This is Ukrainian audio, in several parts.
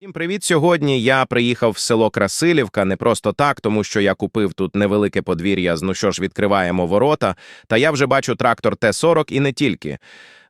Всім привіт! Сьогодні я приїхав в село Красилівка не просто так, тому що я купив тут невелике подвір'я. Ну що ж, відкриваємо ворота. Та я вже бачу трактор Т-40 і не тільки.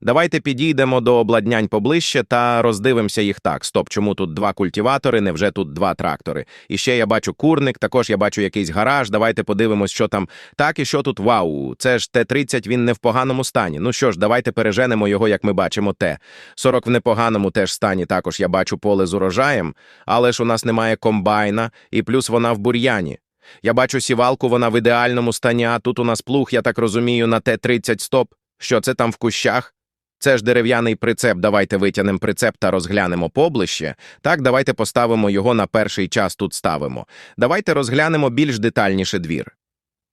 Давайте підійдемо до обладнянь поближче та роздивимося їх так. Стоп, чому тут два культиватори, невже тут два трактори? І ще я бачу курник, також я бачу якийсь гараж. Давайте подивимось, що там. Так і що тут. Вау, це ж Т-30, він не в поганому стані. Ну що ж, давайте переженемо його, як ми бачимо, Т-40 в непоганому теж стані. Також я бачу поле з урожаєм, але ж у нас немає комбайна, і плюс вона в бур'яні. Я бачу сівалку, вона в ідеальному стані, а тут у нас плуг, я так розумію, на Т-30 стоп. Що це там в кущах? Це ж дерев'яний прицеп. Давайте витягнемо прицеп та розглянемо поближче. Так, давайте поставимо його на перший час тут ставимо. Давайте розглянемо більш детальніше двір.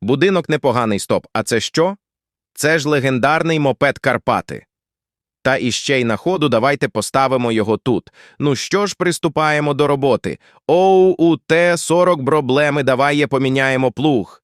Будинок непоганий стоп. А це що? Це ж легендарний мопед Карпати. Та іще й на ходу давайте поставимо його тут. Ну що ж, приступаємо до роботи. Оу, у Т-40 проблеми, давай поміняємо плуг.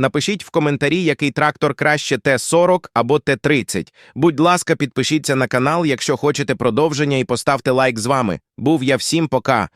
Напишіть в коментарі, який трактор краще Т-40 або Т-30. Будь ласка, підпишіться на канал, якщо хочете продовження, і поставте лайк з вами. Був я всім пока.